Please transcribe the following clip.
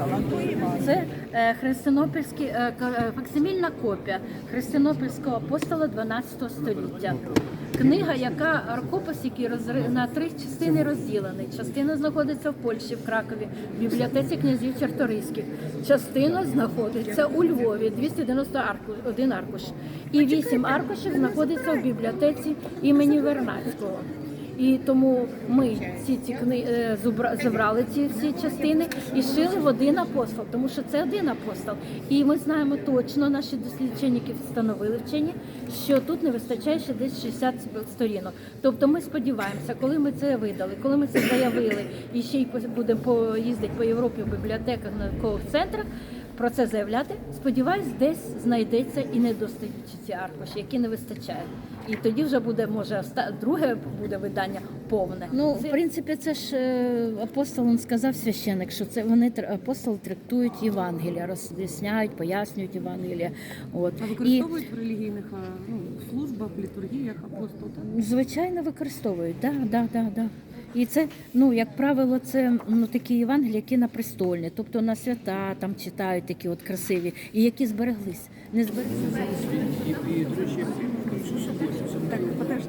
апостола. Це е, христинопільський е, е, факсимільна копія христинопільського апостола 12 століття. Книга, яка рукопис, який на три частини розділений. Частина знаходиться в Польщі, в Кракові, в бібліотеці князів Чарторийських. Частина знаходиться у Львові, 290 арку, один аркуш. І вісім аркушів знаходиться в бібліотеці імені Вернадського. І тому ми ці ці кни е, забрали ці всі частини і шили в один апостол, тому що це один апостол. І ми знаємо точно, наші дослідченники встановили вчені, що тут не вистачає ще десь 60 сторінок. Тобто ми сподіваємося, коли ми це видали, коли ми це заявили, і ще й будемо поїздити по Європі в бібліотеках, наукових центрах. Про це заявляти, сподіваюсь, десь знайдеться і недостаючі ці аркуші, які не вистачає. І тоді вже буде, може, друге буде видання повне. Ну, в принципі, це ж е, апостол він сказав священик, що це вони апостоли трактують Євангелія, роз'ясняють, пояснюють Євангелія. От А і використовують в релігійних ну, службах, літургіях апостол? Так? звичайно використовують. Да, да, да, да. І це, ну як правило, це ну такі Євангелії, які на престольні, тобто на свята там читають такі от красиві, і які збереглись. Не збереглися. Так, Так,